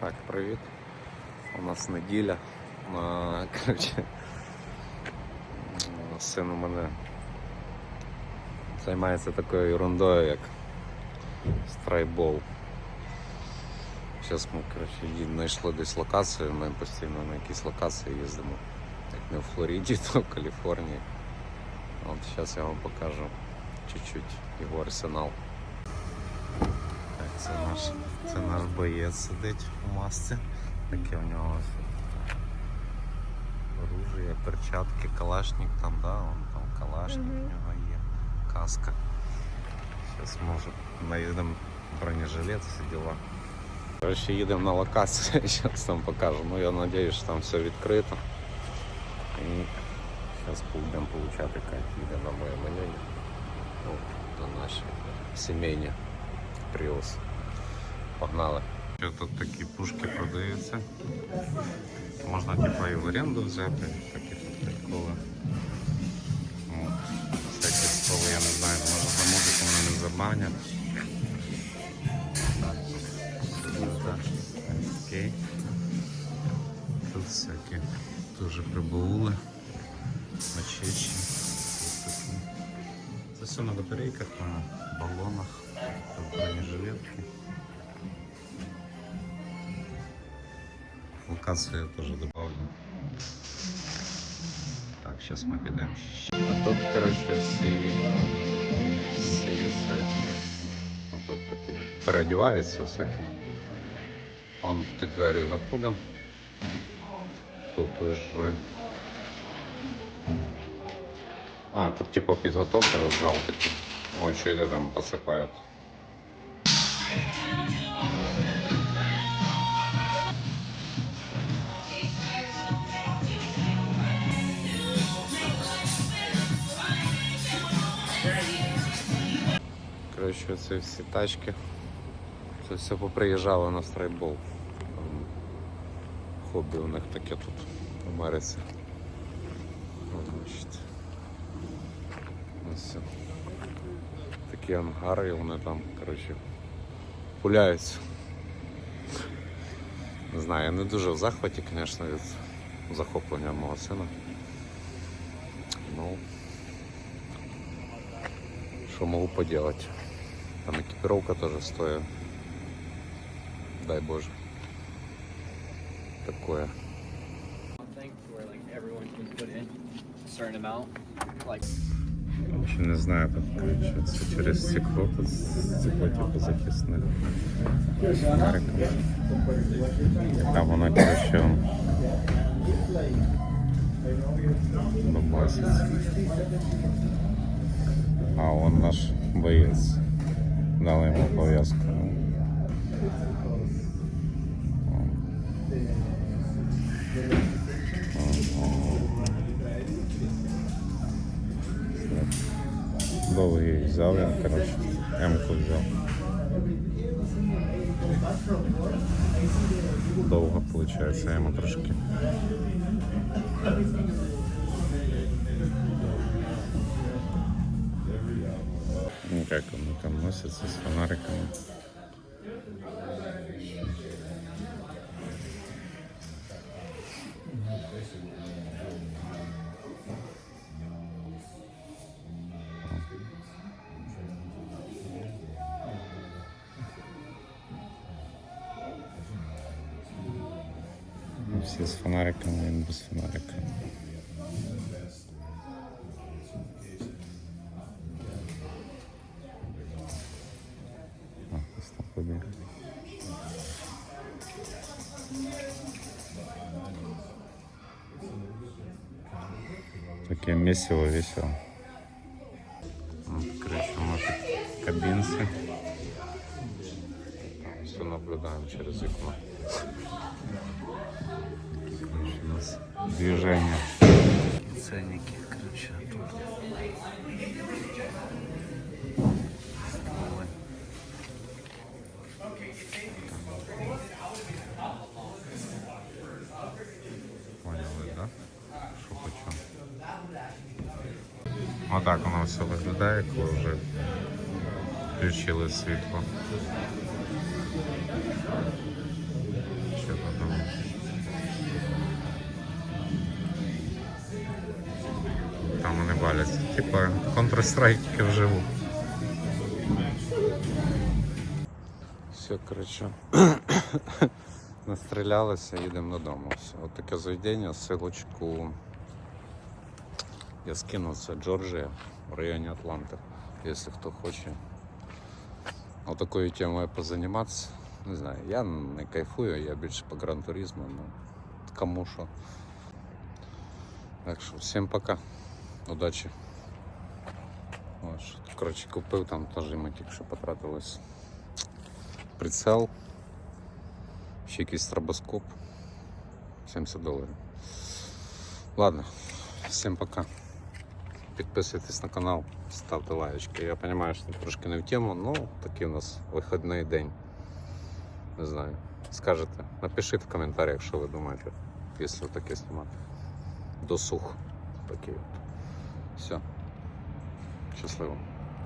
Так, привіт. У нас неділя. А, коротше, м, син у мене займається такою ерундою, як страйбол. Зараз ми коротше, ї- знайшли десь локацію, ми постійно на якісь локації їздимо. Як не в Флориді, то в Каліфорнії. От зараз я вам покажу чуть-чуть його арсенал. Так, це наш, це наш боєць сидить у масці. Таке в нього ось оружие, перчатки, калашник там, да, вон там калашник Мгм. у нього є, каска. Зараз може наїдемо бронежилет, всі діла. Коротше, їдемо на локацію, зараз там покажу. Ну я сподіваюся, що там все відкрито. І зараз будемо получати кайф. Їде на моє меню. Ну, на наші сімейні Prius. Погнали. Ще тут такі пушки продаються. Можна типа і в оренду взяти, такі тут приколи. Всякі столи, я не знаю, може за музику мене не забанять. Тут, всякі дуже прибаули, мачечі. Це все на батарейках, на баллонах, тут бронежилетки. Локацию я тоже добавлю. Так, сейчас мы підемо. А тут, короче, всі, всі це, ну, тут такі переодіваються всякі. Он ті двері заходимо. Тут уже... А, тут типа підготовка роздал такі. Ось що йде там посипають. Коротше, це всі тачки. Це все поприїжджало на страйбол. Хобі у них таке тут в Америці. Ось. Такі ангари, вони там, коротше, пуляються. Не знаю, я не дуже в захваті, звісно, від захоплення мого сина. Ну, что могу поделать. Там экипировка тоже стоит. Дай боже. Такое. Вообще не знаю, короче, це через стекло, тут стекло захисне. Фонариком. А воно, короче, бабаситься. А он наш боец. Дали ему повязку. Довгий взяв він, коротше, М-ку взяв. Довго виходить, йому трошки. Как он там носится с фонариками. Все с фонариками, он без фонарика. Таке місиво, весело. Нас тут кабинцы. Все наблюдаем через окно. Короче, у нас движение. Ценники, короче, тут. Отак воно все виглядає, коли вже включили світло. Там вони баляться, Типа Counter-Strike вживу. Все, коротше. Настрілялися, їдемо додому. Все, От таке заведення, силочку. Я скину це Джорджія в районі Атланти, якщо хто хоче. Отакою темою позаніматися. Не знаю, я не кайфую, я більше по гран-туризму, ну кому що. Так що всім пока. Удачі. Ось, коротше, купив там теж ми тільки що потратилось. Прицел. Ще якийсь стробоскоп. 70 доларів. Ладно, всім пока. Підписуйтесь на канал, ставте лайочки. Я розумію, що трошки не в тему, але такий у нас вихідний день. Не знаю. Скажете, напишіть в коментарях, що ви думаєте, якщо таке знімати. Досух такий от. Все. Щасливо.